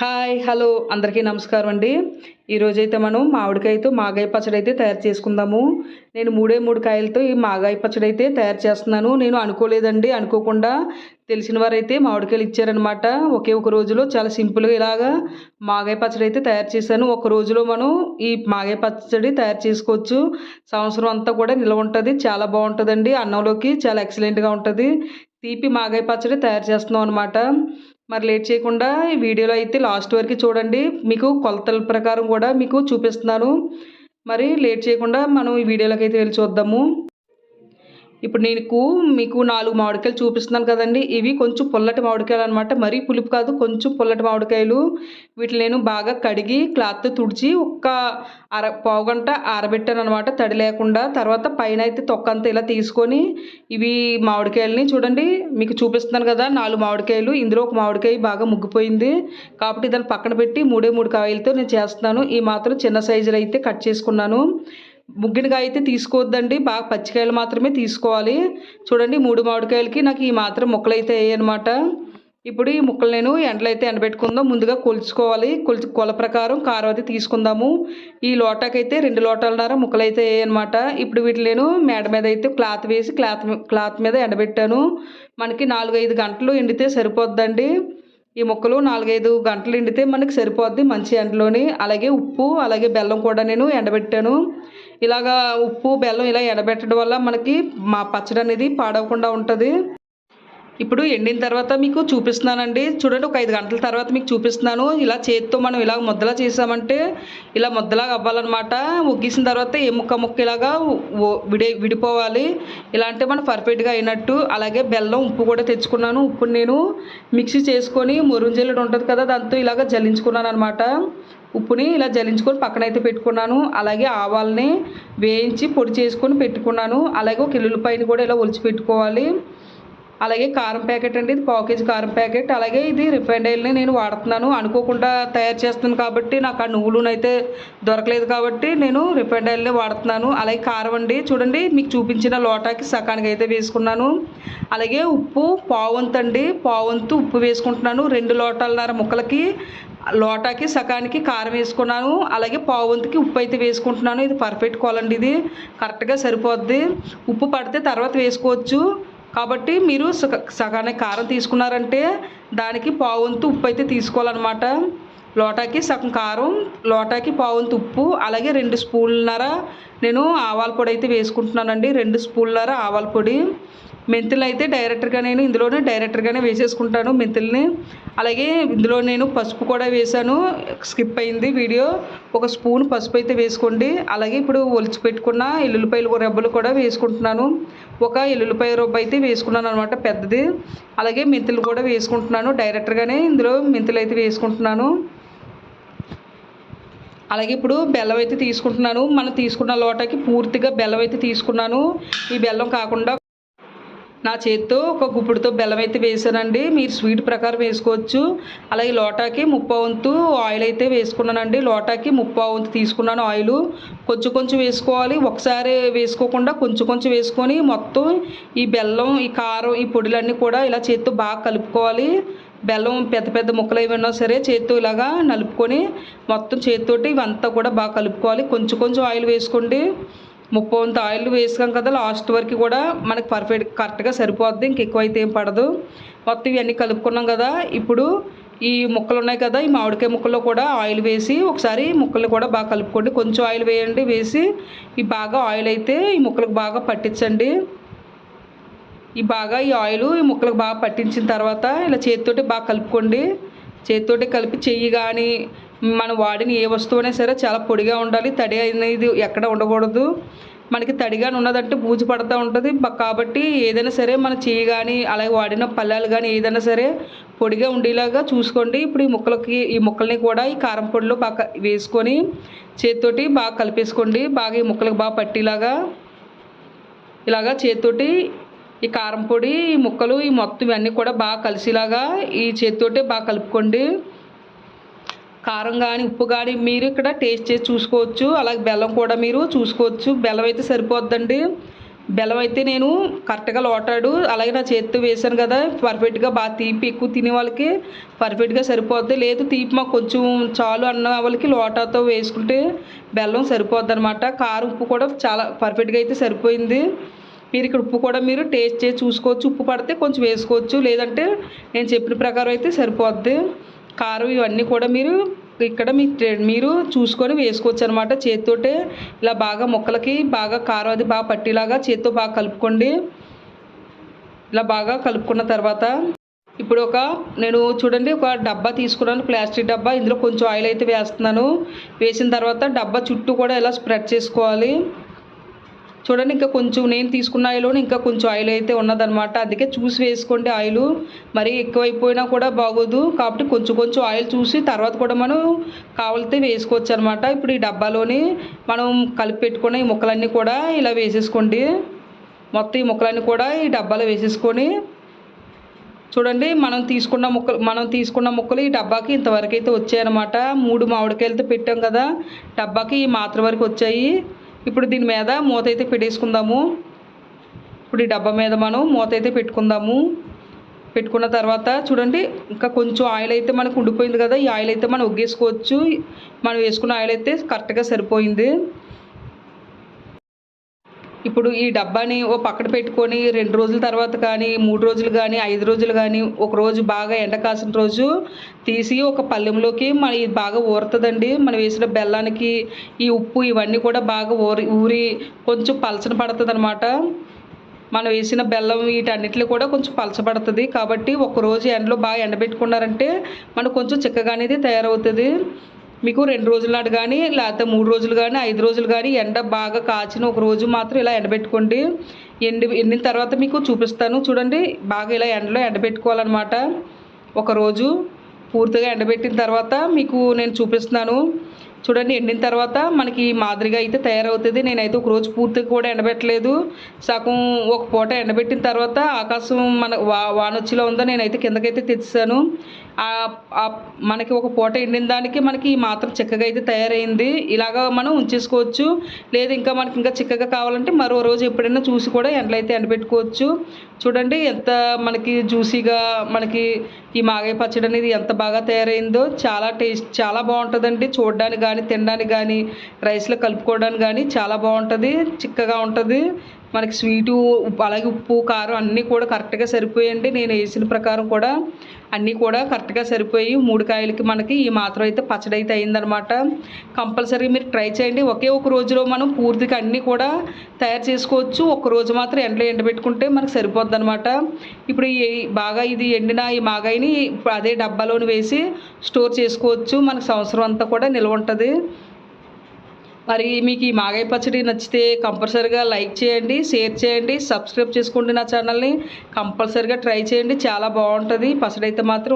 Hi hello అందరికీ నమస్కారం అండి. ఈరోజైతే మనం మామిడికాయతో మాగాయ పచ్చడి అయితే తయారు చేసుకుందాము. నేను మూడే మూడు కాయలతో ఈ మాగాయ పచ్చడి అయితే తయారు చేస్తున్నాను. నేను అనుకోలేదండి అనుకోకుండా తెలిసిన వారైతే మామిడికాయలు ఇచ్చారనమాట ఒకే ఒక రోజులో చాలా సింపుల్గా ఇలాగా మాగాయ పచ్చడి అయితే తయారు చేశాను. ఒక రోజులో మనం ఈ మాగాయ పచ్చడి తయారు చేసుకోవచ్చు. సంవత్సరం అంతా కూడా నిల్వ ఉంటుంది. చాలా బాగుంటుందండి. అన్నంలోకి చాలా ఎక్సలెంట్గా ఉంటుంది. తీపి మాగాయ పచ్చడి తయారు చేస్తున్నాం అనమాట మరి లేట్ చేయకుండా ఈ వీడియోలో అయితే లాస్ట్ వరకు చూడండి. మీకు కొలతల ప్రకారం కూడా మీకు చూపిస్తున్నాను. మరి లేట్ చేయకుండా మనం ఈ వీడియోలోకి అయితే వెళ్ళి చూద్దాము. ఇప్పుడు నేను మీకు నాలుగు మామిడికాయలు చూపిస్తున్నాను కదండి. ఇవి కొంచెం పుల్లటి మామిడికాయలు అనమాట మరీ పులుపు కాదు కొంచెం పుల్లటి మామిడికాయలు. వీటిని నేను బాగా కడిగి క్లాత్తో తుడిచి ఒక్క అర పావు గంట ఆరబెట్టాను అనమాట తడి లేకుండా తర్వాత పైన అయితే తొక్కంతా ఇలా తీసుకొని ఇవి మామిడికాయలని చూడండి. మీకు చూపిస్తున్నాను కదా నాలుగు మామిడికాయలు. ఇందులో ఒక మామిడికాయ బాగా ముగ్గిపోయింది. కాబట్టి దాన్ని పక్కన పెట్టి మూడే మూడు కాయలతో నేను చేస్తున్నాను. ఈ మాత్రం చిన్న సైజులో అయితే కట్ చేసుకున్నాను. ముగ్గినగా అయితే తీసుకోవద్దండి. బాగా పచ్చికాయలు మాత్రమే తీసుకోవాలి. చూడండి మూడు మామిడికాయలకి నాకు ఈ మాత్రం ముక్కలు అయితే అయ్యాయన్నమాట. ఇప్పుడు ఈ ముక్కలు నేను ఎండలో అయితే ఎండబెట్టుకుందాం. ముందుగా కొలుచుకోవాలి. కొలుచు కొల ప్రకారం కారం అయితే తీసుకుందాము. ఈ లోటాకైతే రెండు లోటాలన్నర ముక్కలు అయితే వేయనమాట ఇప్పుడు వీటిని నేను మేడ మీద అయితే క్లాత్ వేసి క్లాత్ క్లాత్ మీద ఎండబెట్టాను. మనకి నాలుగైదు గంటలు ఎండితే సరిపోద్దండి. ఈ ముక్కలు నాలుగైదు గంటలు ఎండితే మనకి సరిపోద్ది మంచి ఎండలోని. అలాగే ఉప్పు అలాగే బెల్లం కూడా నేను ఎండబెట్టాను. ఇలాగా ఉప్పు బెల్లం ఇలా ఎండబెట్టడం వల్ల మనకి మా పచ్చడి అనేది పాడవకుండా ఉంటుంది. ఇప్పుడు ఎండిన తర్వాత మీకు చూపిస్తున్నానండి. చూడండి ఒక ఐదు గంటల తర్వాత మీకు చూపిస్తున్నాను. ఇలా చేతితో మనం ఇలా ముద్దలా చేసామంటే ఇలా ముద్దలాగా అవ్వాలన్నమాట. ఉగ్గేసిన తర్వాత ఏ ముక్క ముక్క ఇలాగా విడి విడిపోవాలి. ఇలా అంటే మనం పర్ఫెక్ట్గా అయినట్టు. అలాగే బెల్లం ఉప్పు కూడా తెచ్చుకున్నాను. ఉప్పు నేను మిక్సీ చేసుకొని మురుంజల్లుడు ఉంటుంది కదా దాంతో ఇలాగ జల్లించుకున్నాను అనమాట ఉప్పుని ఇలా జల్లించుకొని పక్కన అయితే పెట్టుకున్నాను. అలాగే ఆవాలని వేయించి పొడి చేసుకొని పెట్టుకున్నాను. అలాగే ఒక ఎల్లుల్లిపాయని కూడా ఇలా ఒలిచి పెట్టుకోవాలి. అలాగే కారం ప్యాకెట్ అండి ఇది పావు కేజీ కారం ప్యాకెట్. అలాగే ఇది రిఫైండ్ ఆయిల్ని నేను వాడుతున్నాను. అనుకోకుండా తయారు చేస్తున్నాను కాబట్టి నాకు ఆ నువ్వులు అయితే దొరకలేదు కాబట్టి నేను రిఫైండ్ ఆయిల్ని వాడుతున్నాను. అలాగే కారం అండి చూడండి మీకు చూపించిన లోటాకి సకానికి అయితే వేసుకున్నాను. అలాగే ఉప్పు పావంతు అండి పావంతు ఉప్పు వేసుకుంటున్నాను. రెండు లోటాలన్నర ముక్కలకి లోటాకి సగానికి కారం వేసుకున్నాను. అలాగే పావువంతుకి ఉప్పు అయితే వేసుకుంటున్నాను. ఇది పర్ఫెక్ట్ కోలండి ఇది. కరెక్ట్గా సరిపోద్ది. ఉప్పు పడితే తర్వాత వేసుకోవచ్చు. కాబట్టి మీరు సగానికి కారం తీసుకున్నారంటే దానికి పావుంతు ఉప్పు అయితే తీసుకోవాలన్నమాట. లోటాకి సగం కారం లోటాకి పావువంతు ఉప్పు అలాగే రెండు స్పూన్లన్నర. నేను ఆవాల పొడి అయితే వేసుకుంటున్నానండి. రెండు స్పూన్లన్నర ఆవాల పొడి. మెంతులు అయితే డైరెక్ట్గా నేను ఇందులోనే డైరెక్ట్గానే వేసేసుకుంటాను మెంతుల్ని. అలాగే ఇందులో నేను పసుపు కూడా వేసాను స్కిప్ అయింది వీడియో. ఒక స్పూన్ పసుపు అయితే వేసుకోండి. అలాగే ఇప్పుడు ఒలిచి పెట్టుకున్న ఎల్లుల్లిపాయలు రెబ్బలు కూడా వేసుకుంటున్నాను. ఒక ఎల్లుల్లిపాయ రొబ్బ అయితే వేసుకున్నాను అనమాట పెద్దది. అలాగే మెంతులు కూడా వేసుకుంటున్నాను. డైరెక్ట్గానే ఇందులో మెంతులు అయితే వేసుకుంటున్నాను. అలాగే ఇప్పుడు బెల్లం అయితే తీసుకుంటున్నాను. మనం తీసుకున్న లోటకి పూర్తిగా బెల్లం అయితే తీసుకున్నాను. ఈ బెల్లం కాకుండా నా చేతితో ఒక గుప్పుడుతో బెల్లం అయితే వేసానండి మీరు స్వీట్ ప్రకారం వేసుకోవచ్చు. అలాగే లోటాకి ముప్పావంతు ఆయిల్ అయితే వేసుకున్నానండి. లోటాకి ముప్పావంతు తీసుకున్నాను ఆయిల్. కొంచెం కొంచెం వేసుకోవాలి. ఒకసారి వేసుకోకుండా కొంచెం కొంచెం వేసుకొని మొత్తం ఈ బెల్లం ఈ కారం ఈ పొడిలన్నీ కూడా ఇలా చేతితో బాగా కలుపుకోవాలి. బెల్లం పెద్ద పెద్ద ముక్కలు ఏమైనా సరే చేతితో ఇలాగా నలుపుకొని మొత్తం చేతితోటి ఇవంతా కూడా బాగా కలుపుకోవాలి. కొంచెం కొంచెం ఆయిల్ వేసుకోండి. ముప్పంత ఆయిల్ వేసాం కదా లాస్ట్ వరకు కూడా మనకి పర్ఫెక్ట్ కరెక్ట్గా సరిపోద్ది. ఇంకెక్కువ అయితే ఏం పడదు. మొత్తం ఇవన్నీ కలుపుకున్నాం కదా ఇప్పుడు ఈ ముక్కలు ఉన్నాయి కదా ఈ మామిడికాయ ముక్కల్లో కూడా ఆయిల్ వేసి ఒకసారి ముక్కలు కూడా బాగా కలుపుకోండి. కొంచెం ఆయిల్ వేయండి వేసి ఈ బాగా ఆయిల్ అయితే ఈ ముక్కలకు బాగా పట్టించండి. ఈ బాగా ఈ ఆయిల్ ఈ ముక్కలకు బాగా పట్టించిన తర్వాత ఇలా చేతితోటి బాగా కలుపుకోండి. చేతితోటి కలిపి చెయ్యి కానీ మనం వాడిన ఏ వస్తువునే సరే చాలా పొడిగా ఉండాలి. తడి అనేది ఎక్కడ ఉండకూడదు. మనకి తడిగానే ఉన్నదంటే బూజు పడుతూ ఉంటుంది. కాబట్టి ఏదైనా సరే మన చేయి కానీ అలాగే వాడిన పళ్ళాలు కానీ ఏదైనా సరే పొడిగా ఉండేలాగా చూసుకోండి. ఇప్పుడు ఈ ముక్కలకి ఈ ముక్కల్ని కూడా ఈ కారం పొడిలో బాగా వేసుకొని చేతితోటి బాగా కలిపేసుకోండి. బాగా ఈ ముక్కలకు బాగా పట్టేలాగా ఇలాగా చేతితోటి ఈ కారం పొడి ఈ ముక్కలు ఈ మొత్తం ఇవన్నీ కూడా బాగా కలిసేలాగా ఈ చేతితోటే బాగా కలుపుకోండి. కారం కానీ ఉప్పు కానీ మీరు ఇక్కడ టేస్ట్ చేసి చూసుకోవచ్చు. అలాగే బెల్లం కూడా మీరు చూసుకోవచ్చు. బెల్లం అయితే సరిపోద్దండి. బెల్లం అయితే నేను కరెక్ట్గా లోటాడు. అలాగే నా చేతితో వేసాను కదా పర్ఫెక్ట్గా బాగా తీపి ఎక్కువ తినే వాళ్ళకి పర్ఫెక్ట్గా సరిపోద్ది. లేదు తీపి మాకు కొంచెం చాలు అన్న వాళ్ళకి లోటాతో వేసుకుంటే బెల్లం సరిపోద్ది అనమాట కారం ఉప్పు కూడా చాలా పర్ఫెక్ట్గా అయితే సరిపోయింది. మీరు ఇక్కడ ఉప్పు కూడా మీరు టేస్ట్ చేసి చూసుకోవచ్చు. ఉప్పు పడితే కొంచెం వేసుకోవచ్చు. లేదంటే నేను చెప్పిన ప్రకారం అయితే సరిపోద్ది. కారం ఇవన్నీ కూడా మీరు ఇక్కడ మీ మీరు చూసుకొని వేసుకోవచ్చు అనమాట చేతితోటే ఇలా బాగా ముక్కలకి బాగా కారం అది బాగా పట్టేలాగా చేతితో బాగా కలుపుకోండి. ఇలా బాగా కలుపుకున్న తర్వాత ఇప్పుడు ఒక నేను చూడండి ఒక డబ్బా తీసుకున్నాను ప్లాస్టిక్ డబ్బా. ఇందులో కొంచెం ఆయిల్ అయితే వేస్తున్నాను. వేసిన తర్వాత డబ్బా చుట్టూ కూడా ఇలా స్ప్రెడ్ చేసుకోవాలి. చూడండి ఇంకా కొంచెం నేను తీసుకున్న ఆయిల్ ఇంకా కొంచెం ఆయిల్ అయితే ఉన్నదనమాట అందుకే చూసి వేసుకోండి ఆయిల్. మరీ ఎక్కువైపోయినా కూడా బాగోదు. కాబట్టి కొంచెం కొంచెం ఆయిల్ చూసి తర్వాత కూడా మనం కావాలితే వేసుకోవచ్చు అనమాట ఇప్పుడు ఈ డబ్బాలోని మనం కలిపి పెట్టుకున్న ఈ ముక్కలన్నీ కూడా ఇలా వేసేసుకోండి. మొత్తం ఈ ముక్కలన్నీ కూడా ఈ డబ్బాలో వేసేసుకొని చూడండి మనం తీసుకున్న ముక్కలు మనం తీసుకున్న ముక్కలు ఈ డబ్బాకి ఇంతవరకు అయితే వచ్చాయన్నమాట. మూడు మామిడికాయలతో పెట్టాం కదా డబ్బాకి ఈ మాత్ర వరకు వచ్చాయి. ఇప్పుడు దీని మీద మూత అయితే పెట్టేసుకుందాము. ఇప్పుడు ఈ డబ్బా మీద మనం మూత అయితే పెట్టుకుందాము. పెట్టుకున్న తర్వాత చూడండి ఇంకా కొంచెం ఆయిల్ అయితే మనకు ఉండిపోయింది కదా ఈ ఆయిల్ అయితే మనం ఒగ్గేసుకోవచ్చు. మనం వేసుకున్న ఆయిల్ అయితే కరెక్ట్గా సరిపోయింది. ఇప్పుడు ఈ డబ్బాని ఓ పక్కన పెట్టుకొని రెండు రోజుల తర్వాత కానీ మూడు రోజులు కానీ ఐదు రోజులు కానీ ఒక రోజు బాగా ఎండ కాసిన రోజు తీసి ఒక పళ్ళెంలోకి మన ఇది బాగా ఊరుతుందండి. మనం వేసిన బెల్లానికి ఈ ఉప్పు ఇవన్నీ కూడా బాగా ఊరి ఊరి కొంచెం పలచన పడుతుంది అనమాట మనం వేసిన బెల్లం వీటన్నిటిలో కూడా కొంచెం పలచబడుతుంది కాబట్టి ఒక రోజు ఎండలో బాగా ఎండబెట్టుకున్నారంటే మనకు కొంచెం చిక్కగా అనేది తయారవుతుంది. మీకు రెండు రోజుల నాడు కానీ లేకపోతే మూడు రోజులు కానీ ఐదు రోజులు కానీ ఎండ బాగా కాచిన ఒక రోజు మాత్రం ఇలా ఎండబెట్టుకోండి. ఎండి ఎండిన తర్వాత మీకు చూపిస్తాను. చూడండి బాగా ఇలా ఎండలో ఎండబెట్టుకోవాలన్నమాట. ఒకరోజు పూర్తిగా ఎండబెట్టిన తర్వాత మీకు నేను చూపిస్తున్నాను. చూడండి ఎండిన తర్వాత మనకి మాదిరిగా అయితే తయారవుతుంది. నేనైతే ఒక రోజు పూర్తిగా కూడా ఎండబెట్టలేదు. సగం ఒక పూట ఎండబెట్టిన తర్వాత ఆకాశం మన వా వానొచ్చిలో ఉందో నేనైతే కిందకైతే తెచ్చాను. మనకి ఒక పూట ఎండిన దానికి మనకి మాత్రం చిక్కగా అయితే తయారైంది. ఇలాగా మనం ఉంచేసుకోవచ్చు. లేదు ఇంకా మనకి ఇంకా చిక్కగా కావాలంటే మరో రోజు ఎప్పుడైనా చూసి కూడా ఎండలైతే ఎండబెట్టుకోవచ్చు. చూడండి ఎంత మనకి జ్యూసీగా మనకి ఈ మాగాయ పచ్చడి అనేది ఎంత బాగా తయారైందో చాలా టేస్ట్ చాలా బాగుంటుందండి. చూడడానికి కానీ తినడానికి కానీ రైస్లో కలుపుకోవడానికి కానీ చాలా బాగుంటుంది చిక్కగా ఉంటుంది. మనకి స్వీటు అలాగే ఉప్పు కారం అన్నీ కూడా కరెక్ట్గా సరిపోయండి నేను వేసిన ప్రకారం కూడా అన్నీ కూడా కరెక్ట్గా సరిపోయి మూడు కాయలకి మనకి ఈ మాత్రం అయితే పచ్చడి అయితే అయిందనమాట కంపల్సరీగా మీరు ట్రై చేయండి. ఒకే ఒక రోజులో మనం పూర్తిగా అన్నీ కూడా తయారు చేసుకోవచ్చు. ఒక రోజు మాత్రం ఎండలో ఎండబెట్టుకుంటే మనకు సరిపోద్ది అనమాట ఇప్పుడు ఈ బాగా ఇది ఎండిన ఈ మాగాయిని అదే డబ్బాలోని వేసి స్టోర్ చేసుకోవచ్చు. మనకు సంవత్సరం అంతా కూడా నిల్వ ఉంటుంది. మరి మీకు ఈ మాగాయ పచ్చడి నచ్చితే కంపల్సరీగా లైక్ చేయండి షేర్ చేయండి సబ్స్క్రైబ్ చేసుకోండి నా ఛానల్ని కంపల్సరీగా ట్రై చేయండి. చాలా బాగుంటుంది. పచ్చడి అయితే మాత్రం